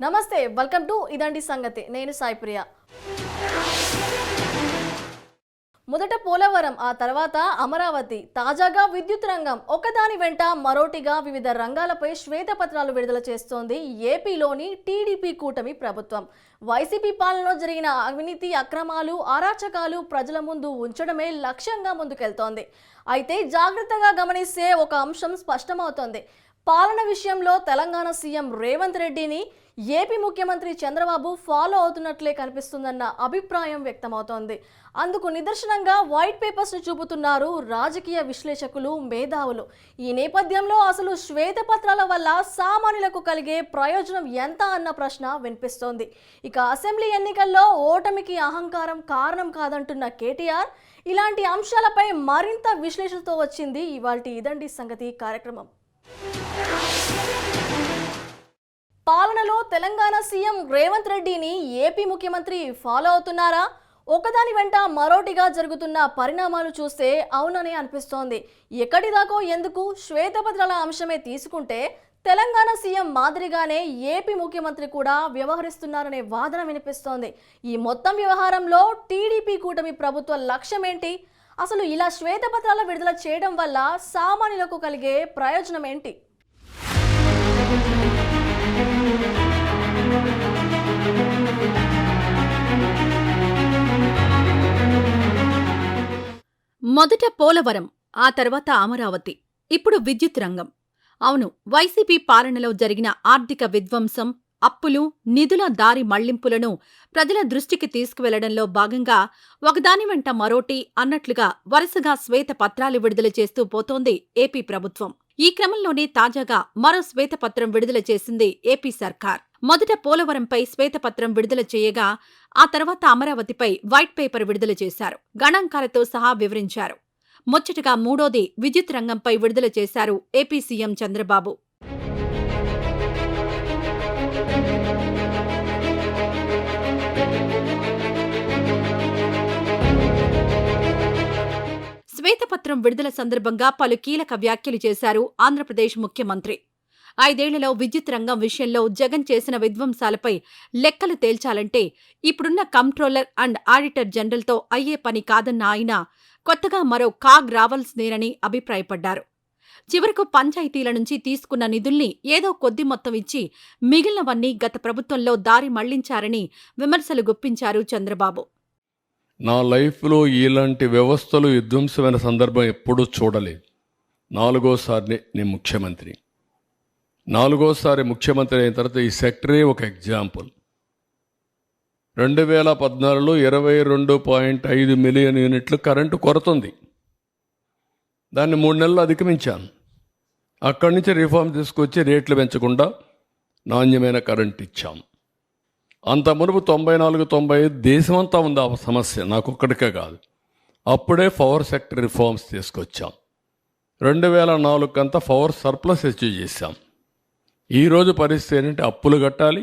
నమస్తే welcome to ఇదండి సంగతి. నేను సాయిప్రియ. మొదట పోలవరం ఆ తర్వాత అమరావతి. తాజాగా విద్యుత్ రంగం. ఒకదాని వెంట మరోటిగా వివిధ రంగాలపై శ్వేతపత్రాలు విడుదల చేస్తోంది ఏపీలోని టీడీపీ కూటమి ప్రభుత్వం. వైసీపీ పాలనలో జరిగిన అవినీతి అక్రమాలు అరాచకాలు ప్రజల ముందు ఉంచడమే లక్ష్యంగా ముందుకెళ్తోంది. అయితే జాగ్రత్తగా గమనిస్తే ఒక అంశం స్పష్టమవుతోంది. పాలన విషయంలో తెలంగాణ సీఎం రేవంత్ రెడ్డిని ఏపీ ముఖ్యమంత్రి చంద్రబాబు ఫాలో అవుతున్నట్లే కనిపిస్తుందన్న అభిప్రాయం వ్యక్తమవుతోంది. అందుకు నిదర్శనంగా వైట్ పేపర్స్ను చూపుతున్నారు రాజకీయ విశ్లేషకులు మేధావులు. ఈ నేపథ్యంలో అసలు శ్వేతపత్రాల వల్ల సామాన్యులకు కలిగే ప్రయోజనం ఎంత అన్న ప్రశ్న వినిపిస్తోంది. ఇక అసెంబ్లీ ఎన్నికల్లో ఓటమికి అహంకారం కారణం కాదంటున్న కేటీఆర్ ఇలాంటి అంశాలపై మరింత విశ్లేషణతో వచ్చింది ఇవాల్టి ఇదండి సంగతి కార్యక్రమం. పాలనలో తెలంగాణ సీఎం రేవంత్ రెడ్డిని ఏపీ ముఖ్యమంత్రి ఫాలో అవుతున్నారా? ఒకదాని వెంట మరోటిగా జరుగుతున్న పరిణామాలు చూస్తే అవునని అనిపిస్తోంది. ఎక్కడిదాకో ఎందుకు శ్వేతపత్రాల అంశమే తీసుకుంటే తెలంగాణ సీఎం మాదిరిగానే ఏపీ ముఖ్యమంత్రి కూడా వ్యవహరిస్తున్నారనే వాదన వినిపిస్తోంది. ఈ మొత్తం వ్యవహారంలో టీడీపీ కూటమి ప్రభుత్వ లక్ష్యం ఏంటి? అసలు ఇలా శ్వేతపత్రాల విడుదల చేయడం వల్ల సామాన్యులకు కలిగే ప్రయోజనం ఏంటి? మొదట పోలవరం ఆ తర్వాత అమరావతి. ఇప్పుడు విద్యుత్ రంగం. అవును వైసీపీ పాలనలో జరిగిన ఆర్థిక విధ్వంసం అప్పులు నిధుల దారి మళ్ళింపులను ప్రజల దృష్టికి తీసుకువెళ్ళడంలో భాగంగా ఒకదాని వెంట మరోటి అన్నట్లుగా వరుసగా శ్వేత పత్రాలు విడుదల చేస్తూ పోతోంది ఏపీ ప్రభుత్వం. ఈ క్రమంలోనే తాజాగా మరో శ్వేతపత్రం విడుదల చేసింది ఏపీ సర్కార్. మొదట పోలవరంపై శ్వేతపత్రం విడుదల చేయగా ఆ తర్వాత అమరావతిపై వైట్ పేపర్ విడుదల చేశారు. గణాంకాలతో సహా వివరించారు. ముచ్చటగా మూడోది విద్యుత్ రంగంపై విడుదల చేశారు ఏపీ సీఎం చంద్రబాబు. శ్వేతపత్రం విడుదల సందర్భంగా పలు కీలక వ్యాఖ్యలు చేశారు ఆంధ్రప్రదేశ్ ముఖ్యమంత్రి. ఐదేళ్ళలో విద్యుత్ రంగం విషయంలో జగన్ చేసిన విధ్వంసాలపై లెక్కలు తేల్చాలంటే ఇప్పుడున్న కంట్రోలర్ అండ్ ఆడిటర్ జనరల్తో అయ్యే పని కాదన్న ఆయన కొత్తగా మరో కాగ్ రావాల్సిందేనని అభిప్రాయపడ్డారు. చివరకు పంచాయతీల నుంచి తీసుకున్న నిధుల్ని ఏదో కొద్ది మొత్తం ఇచ్చి మిగిలినవన్నీ గత ప్రభుత్వంలో దారి మళ్ళించారని విమర్శలు గుప్పించారు చంద్రబాబు. నా లైఫ్లో ఇలాంటి వ్యవస్థలు విధ్వంసమైన సందర్భం ఎప్పుడూ చూడలేదు. నాలుగోసారి నేను ముఖ్యమంత్రి నాలుగోసారి ముఖ్యమంత్రి అయిన తర్వాత ఈ సెక్టరే ఒక ఎగ్జాంపుల్. రెండు వేల పద్నాలుగులో ఇరవై రెండు పాయింట్ ఐదు మిలియన్ యూనిట్లు కరెంటు కొరత ఉంది దాన్ని మూడు నెలలు అధిగమించాను. అక్కడి నుంచి రిఫార్మ్ తీసుకొచ్చి రేట్లు పెంచకుండా నాణ్యమైన కరెంట్ ఇచ్చాం. అంత మునుపు తొంభై నాలుగు తొంభై ఐదు దేశమంతా ఉంది ఆ సమస్య? నాకు ఒక్కడికే కాదు. అప్పుడే పవర్ సెక్టర్ రిఫార్మ్స్ తీసుకొచ్చాం. రెండు వేల నాలుగు అంతా పవర్ సర్ప్లస్ అచీవ్ చేశాం. ఈరోజు పరిస్థితి ఏంటంటే అప్పులు కట్టాలి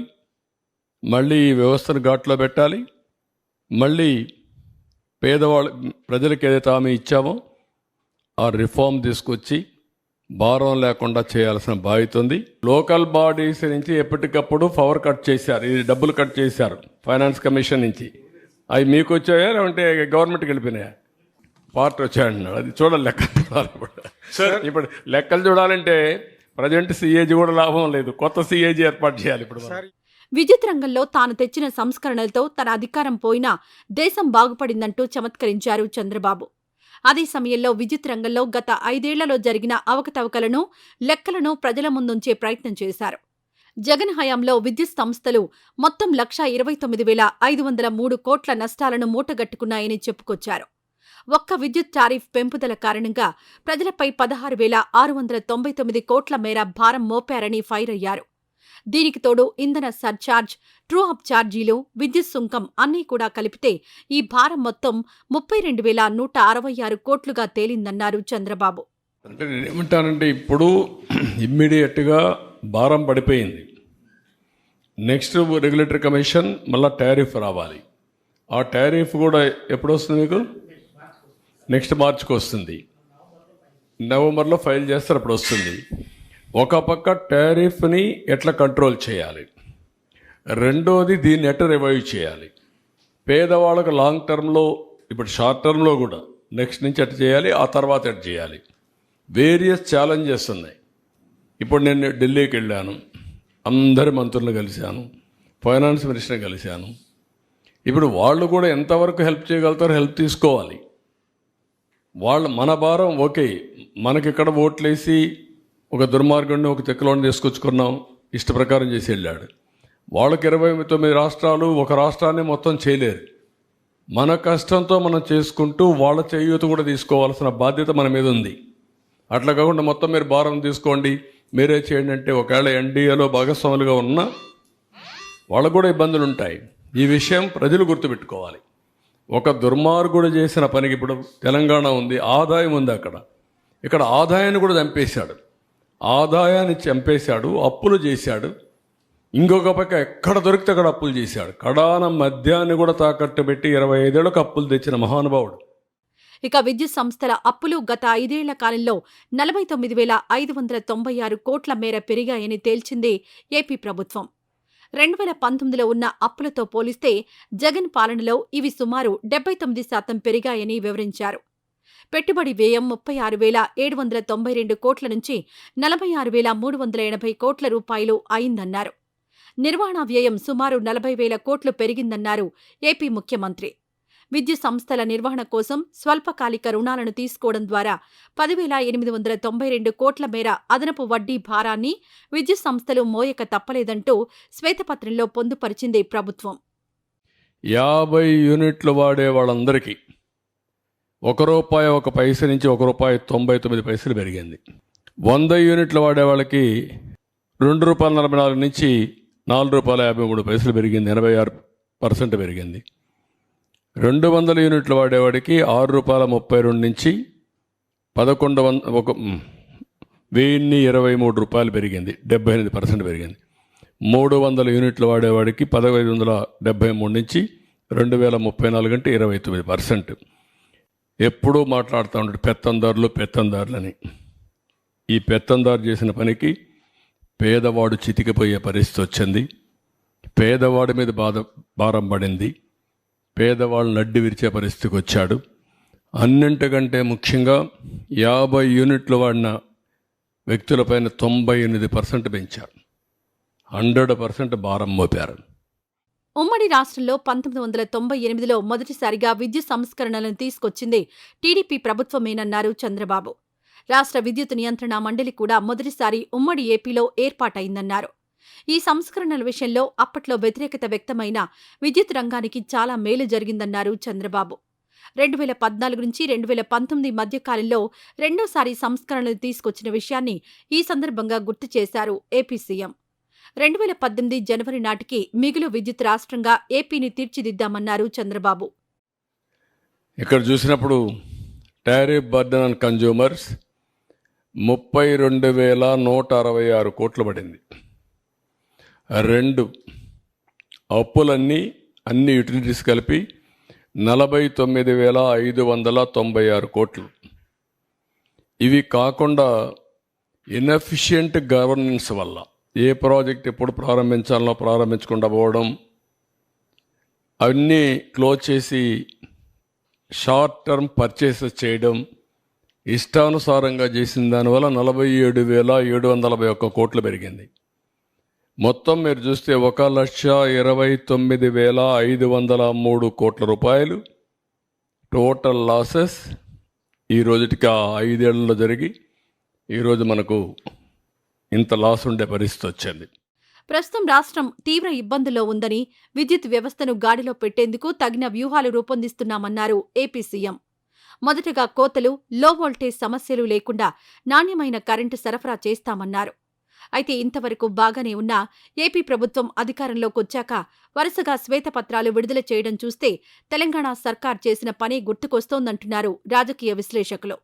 మళ్ళీ ఈ వ్యవస్థను ఘాట్లో పెట్టాలి మళ్ళీ పేదవాళ్ళ ప్రజలకు ఏదైతే హామీ ఇచ్చామో ఆ రిఫార్మ్ తీసుకొచ్చి భారం లేకుండా చేయాల్సిన బాధ్యత ఉంది. లోకల్ బాడీస్ నుంచి ఎప్పటికప్పుడు పవర్ కట్ చేశారు. ఇది డబ్బులు కట్ చేశారు ఫైనాన్స్ కమిషన్ నుంచి. అవి మీకు వచ్చాయా లేదంటే గవర్నమెంట్కి వెళ్ళిపోయినాయా? పార్ట్ వచ్చాయన్నాడు అది చూడాలి లెక్కలు. చూడాలి ఇప్పుడు ఇప్పుడు లెక్కలు చూడాలంటే ప్రజెంట్ సిఏజీ కూడా లాభం లేదు. కొత్త సిఏజీ ఏర్పాటు చేయాలి ఇప్పుడు. విద్యుత్ రంగంలో తాను తెచ్చిన సంస్కరణలతో తన అధికారం పోయినా దేశం బాగుపడిందంటూ చమత్కరించారు చంద్రబాబు. అదే సమయంలో విద్యుత్ రంగంలో గత ఐదేళ్ళలో జరిగిన అవకతవకలను లెక్కలను ప్రజల ముందుంచే ప్రయత్నం చేశారు. జగన్ హయాంలో విద్యుత్ సంస్థలు మొత్తం లక్ష ఇరవై తొమ్మిది వేల ఐదు వందల మూడు కోట్ల నష్టాలను మూటగట్టుకున్నాయని చెప్పుకొచ్చారు. ఒక్క విద్యుత్ టారిఫ్ పెంపుదల కారణంగా ప్రజలపై పదహారు వేల ఆరు వందల తొంభై తొమ్మిది కోట్ల మేర భారం మోపారని ఫైర్ అయ్యారు. దీనికి తోడు ఇంధన సర్ఛార్జ్ ట్రూ అప్ ఛార్జీలు విద్యుత్ సుంకం అన్నీ కూడా కలిపితే ఈ భారం మొత్తం ముప్పై రెండు వేల నూట అరవై ఆరు కోట్లుగా తేలిందన్నారు చంద్రబాబు. అంటే నేనేమంటానంటే ఇప్పుడు ఇమ్మీడియట్గా భారం పడిపోయింది. నెక్స్ట్ రెగ్యులేటరీ కమిషన్ మళ్ళీ టారిఫ్ రావాలి. ఆ టారిఫ్ కూడా ఎప్పుడు వస్తుంది మీకు? నెక్స్ట్ మార్చ్కి వస్తుంది. నవంబర్లో ఫైల్ చేస్తారు అప్పుడు వస్తుంది. ఒక పక్క టారిఫ్ని ఎట్లా కంట్రోల్ చేయాలి? రెండోది దీన్ని ఎట్లా రివైవ్ చేయాలి? పేదవాళ్ళకు లాంగ్ టర్మ్లో ఇప్పుడు షార్ట్ టర్మ్లో కూడా నెక్స్ట్ నుంచి ఎట్ చేయాలి? ఆ తర్వాత ఎట్ చేయాలి? వేరియస్ ఛాలెంజెస్ ఉన్నాయి. ఇప్పుడు నేను ఢిల్లీకి వెళ్ళాను. అందరి మంత్రులను కలిశాను. ఫైనాన్స్ మినిస్టర్ని కలిశాను. ఇప్పుడు వాళ్ళు కూడా ఎంతవరకు హెల్ప్ చేయగలుగుతారో హెల్ప్ తీసుకోవాలి. వాళ్ళ మన భారం ఓకే మనకి ఇక్కడ ఓట్లేసి ఒక దుర్మార్గుడిని ఒక తెక్కలోని తీసుకొచ్చుకున్నాం ఇష్ట ప్రకారం చేసి వెళ్ళాడు. వాళ్ళకి ఇరవై తొమ్మిది రాష్ట్రాలు ఒక రాష్ట్రాన్ని మొత్తం చేయలేరు. మన కష్టంతో మనం చేసుకుంటూ వాళ్ళ చేయూత కూడా తీసుకోవాల్సిన బాధ్యత మన మీద ఉంది. అట్లా కాకుండా మొత్తం మీరు భారం తీసుకోండి మీరే చేయండి అంటే ఒకవేళ ఎన్డీఏలో భాగస్వాములుగా ఉన్నా వాళ్ళకు కూడా ఇబ్బందులు ఉంటాయి ఈ విషయం ప్రజలు గుర్తుపెట్టుకోవాలి. ఒక దుర్మార్గుడు చేసిన పనికి ఇప్పుడు తెలంగాణ ఉంది ఆదాయం ఉంది అక్కడ. ఇక్కడ ఆదాయాన్ని కూడా చంపేశాడు. ఆదాయాన్ని చంపేశాడు అప్పులు చేశాడు. ఇంకొక పక్క ఎక్కడ దొరికితే అక్కడ అప్పులు చేశాడు. కడాన మద్యాన్ని కూడా తాకట్టు పెట్టి ఇరవై ఐదేళ్ళకు అప్పులు తెచ్చిన మహానుభావుడు. ఇక విద్యుత్ సంస్థల అప్పులు గత ఐదేళ్ళ కాలంలో నలభై తొమ్మిది వేల ఐదు వందల తొంభై ఆరు కోట్ల మేర పెరిగాయని తేల్చింది ఏపీ ప్రభుత్వం. రెండు వేల పంతొమ్మిదిలో ఉన్న అప్పులతో పోలిస్తే జగన్ పాలనలో ఇవి సుమారు డెబ్బై తొమ్మిది శాతం పెరిగాయని వివరించారు. పెట్టుబడి వ్యయం ముప్పై ఆరు వేల ఏడు వందల తొంభై రెండు కోట్ల నుంచి నలభై ఆరు వేల మూడు వందల ఎనభై కోట్ల రూపాయలు అయిందన్నారు. నిర్వహణ వ్యయం సుమారు నలభై వేల కోట్లు పెరిగిందన్నారు ఏపీ ముఖ్యమంత్రి. విద్యుత్ సంస్థల నిర్వహణ కోసం స్వల్పకాలిక రుణాలను తీసుకోవడం ద్వారా పదివేల ఎనిమిది వందల తొంభై రెండు కోట్ల మేర అదనపు వడ్డీ భారాన్ని విద్యుత్ సంస్థలు మోయక తప్పలేదంటూ శ్వేతపత్రంలో పొందుపరిచింది ప్రభుత్వం. యాభై యూనిట్లు వాడే వాళ్ళందరికీ ఒక రూపాయి ఒక పైస నుంచి ఒక రూపాయి తొంభై తొమ్మిది పైసలు పెరిగింది. వంద యూనిట్లు వాడే వాళ్ళకి రెండు రూపాయల నలభై నాలుగు నుంచి నాలుగు రూపాయల యాభై మూడు పైసలు పెరిగింది. ఎనభై ఆరు పర్సెంట్ పెరిగింది. రెండు వందల యూనిట్లు వాడేవాడికి ఆరు రూపాయల ముప్పై రెండు నుంచి పదకొండు వంద ఒక వెయ్యిన్ని ఇరవై మూడు రూపాయలు పెరిగింది. డెబ్బై ఎనిమిది పర్సెంట్ పెరిగింది. మూడు వందల యూనిట్లు వాడేవాడికి పదహైదు వందల డెబ్బై మూడు నుంచి రెండు వేల ముప్పై నాలుగు అంటే ఇరవై తొమ్మిది పర్సెంట్. ఎప్పుడూ మాట్లాడుతూ ఉంటాడు పెత్తందారులు పెత్తందారులని. ఈ పెత్తందారు చేసిన పనికి పేదవాడు చితికిపోయే పరిస్థితి వచ్చింది. పేదవాడి మీద బాధ భారం పడింది. పేదవాళ్ళు నడ్డి విరిచే పరిస్థితికి వచ్చాడు. అన్నింటికంటే ముఖ్యంగా యాభై యూనిట్లు వాడిన వ్యక్తులపైన తొంభై ఎనిమిది పర్సెంట్ పెంచారు. హండ్రెడ్ పర్సెంట్ భారం మోపారు. ఉమ్మడి రాష్ట్రంలో పంతొమ్మిది వందల తొంభై ఎనిమిదిలో మొదటిసారిగా విద్యుత్ సంస్కరణలను తీసుకొచ్చింది టీడీపీ ప్రభుత్వమేనన్నారు చంద్రబాబు. రాష్ట్ర విద్యుత్ నియంత్రణ మండలి కూడా మొదటిసారి ఉమ్మడి ఏపీలో ఏర్పాటైందన్నారు. ఈ సంస్కరణల విషయంలో అప్పట్లో వ్యతిరేకత వ్యక్తమైన విద్యుత్ రంగానికి చాలా మేలు జరిగిందన్నారు చంద్రబాబు. రెండు వేల పద్నాలుగు నుంచి రెండు వేల పంతొమ్మిది మధ్యకాలంలో రెండోసారి సంస్కరణలు తీసుకొచ్చిన విషయాన్ని ఈ సందర్భంగా గుర్తు చేశారు ఏపీ సీఎం. రెండు వేల పద్దెనిమిది జనవరి నాటికి మిగులు విద్యుత్ రాష్ట్రంగా ఏపీని తీర్చిదిద్దామన్నారు చంద్రబాబు. ఇక్కడ చూసినప్పుడు టారిఫ్ బర్డన్ అండ్ కన్జ్యూమర్స్ ముప్పై రెండు వేల నూట అరవై ఆరు కోట్లు పడింది. రెండు అప్పులన్నీ అన్ని యూటిలిటీస్ కలిపి నలభై తొమ్మిది వేల ఐదు వందల తొంభై ఆరు కోట్లు. ఇవి కాకుండా ఇన్ఎఫిషియంట్ గవర్నెన్స్ వల్ల ఏ ప్రాజెక్ట్ ఎప్పుడు ప్రారంభించాలనో ప్రారంభించకుండా పోవడం అవన్నీ క్లోజ్ చేసి షార్ట్ టర్మ్ పర్చేసెస్ చేయడం ఇష్టానుసారంగా చేసిన దానివల్ల నలభై ఏడు వేల ఏడు వందల నలభై ఒక్క కోట్లు పెరిగింది. మొత్తం మీరు చూస్తే ఒక లక్ష ఇరవై తొమ్మిది వేల ఐదు వందల మూడు కోట్ల రూపాయలు. టోటల్ లాసెస్ ఈ రోజుటికి ఆ ఐదేళ్ళలో జరిగి ఈరోజు మనకు ఇంత లాస్ ఉండే పరిస్థితి వచ్చింది. ప్రస్తుతం రాష్ట్రం తీవ్ర ఇబ్బందుల్లో ఉందని విద్యుత్ వ్యవస్థను గాడిలో పెట్టేందుకు తగిన వ్యూహాలు రూపొందిస్తున్నామన్నారు ఏపీ సీఎం. మొదటగా కోతలు లో వోల్టేజ్ సమస్యలు లేకుండా నాణ్యమైన కరెంటు సరఫరా చేస్తామన్నారు. అయితే ఇంతవరకు బాగానే ఉన్నా ఏపీ ప్రభుత్వం అధికారంలోకొచ్చాక వరుసగా శ్వేతపత్రాలు విడుదల చేయడం చూస్తే తెలంగాణ సర్కార్ చేసిన పని గుర్తుకొస్తోందంటున్నారు రాజకీయ విశ్లేషకులు.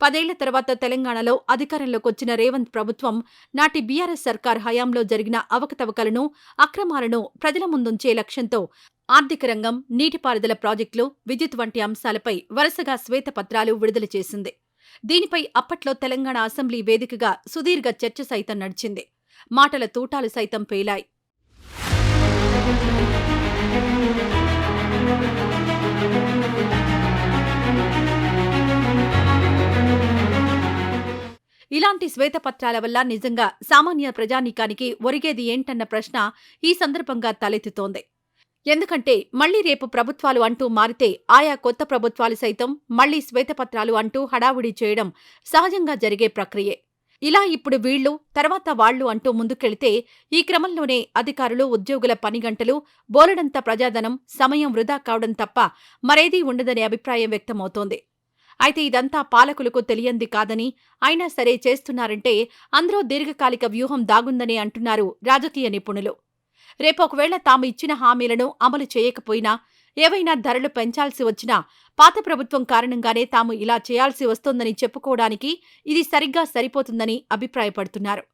పదేళ్ళ తర్వాత తెలంగాణలో అధికారంలోకి వచ్చిన రేవంత్ ప్రభుత్వం నాటి బీఆర్ఎస్ సర్కార్ హయాంలో జరిగిన అవకతవకలను అక్రమాలను ప్రజల ముందుంచే లక్ష్యంతో ఆర్థిక రంగం నీటిపారుదల ప్రాజెక్టులు విద్యుత్ వంటి అంశాలపై వరుసగా శ్వేతపత్రాలు విడుదల చేసింది. దీనిపై అప్పట్లో తెలంగాణ అసెంబ్లీ వేదికగా సుదీర్ఘ చర్చ సైతం నడిచింది. మాటల తూటాలు సైతం పేలాయి. ఇలాంటి శ్వేతపత్రాల వల్ల నిజంగా సామాన్య ప్రజానీకానికి ఒరిగేది ఏంటన్న ప్రశ్న ఈ సందర్భంగా తలెత్తుతోంది. ఎందుకంటే మళ్ళీ రేపు ప్రభుత్వాలు అంటూ మారితే ఆయా కొత్త ప్రభుత్వాలు సైతం మళ్ళీ శ్వేతపత్రాలు అంటూ హడావుడి చేయడం సహజంగా జరిగే ప్రక్రియే. ఇలా ఇప్పుడు వీళ్ళు తర్వాత వాళ్ళు అంటూ ముందుకెళితే ఈ క్రమంలోనే అధికారులు ఉద్యోగుల పని గంటలు బోలెడంత ప్రజాధనం సమయం వృధా కావడం తప్ప మరేదీ ఉండదనే అభిప్రాయం వ్యక్తమవుతోంది. అయితే ఇదంతా పాలకులకు తెలియంది కాదని అయినా సరే చేస్తున్నారంటే అందరూ దీర్ఘకాలిక వ్యూహం దాగుందని అంటున్నారు రాజకీయ నిపుణులు. రేపు ఒకవేళ తాము ఇచ్చిన హామీలను అమలు చేయకపోయినా ఏవైనా ధరలు పెంచాల్సి వచ్చినా పాత ప్రభుత్వం కారణంగానే తాము ఇలా చేయాల్సి వస్తోందని చెప్పుకోవడానికి ఇది సరిగ్గా సరిపోతుందని అభిప్రాయపడుతున్నారు.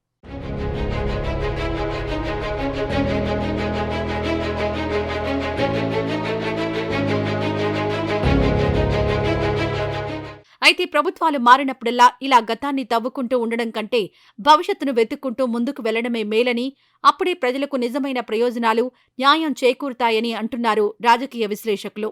అయితే ప్రభుత్వాలు మారినప్పుడల్లా ఇలా గతాన్ని తవ్వుకుంటూ ఉండడం కంటే భవిష్యత్తును వెతుక్కుంటూ ముందుకు వెళ్ళడమే మేలని అప్పుడే ప్రజలకు నిజమైన ప్రయోజనాలు న్యాయం చేకూరుతాయని అంటున్నారు రాజకీయ విశ్లేషకులు.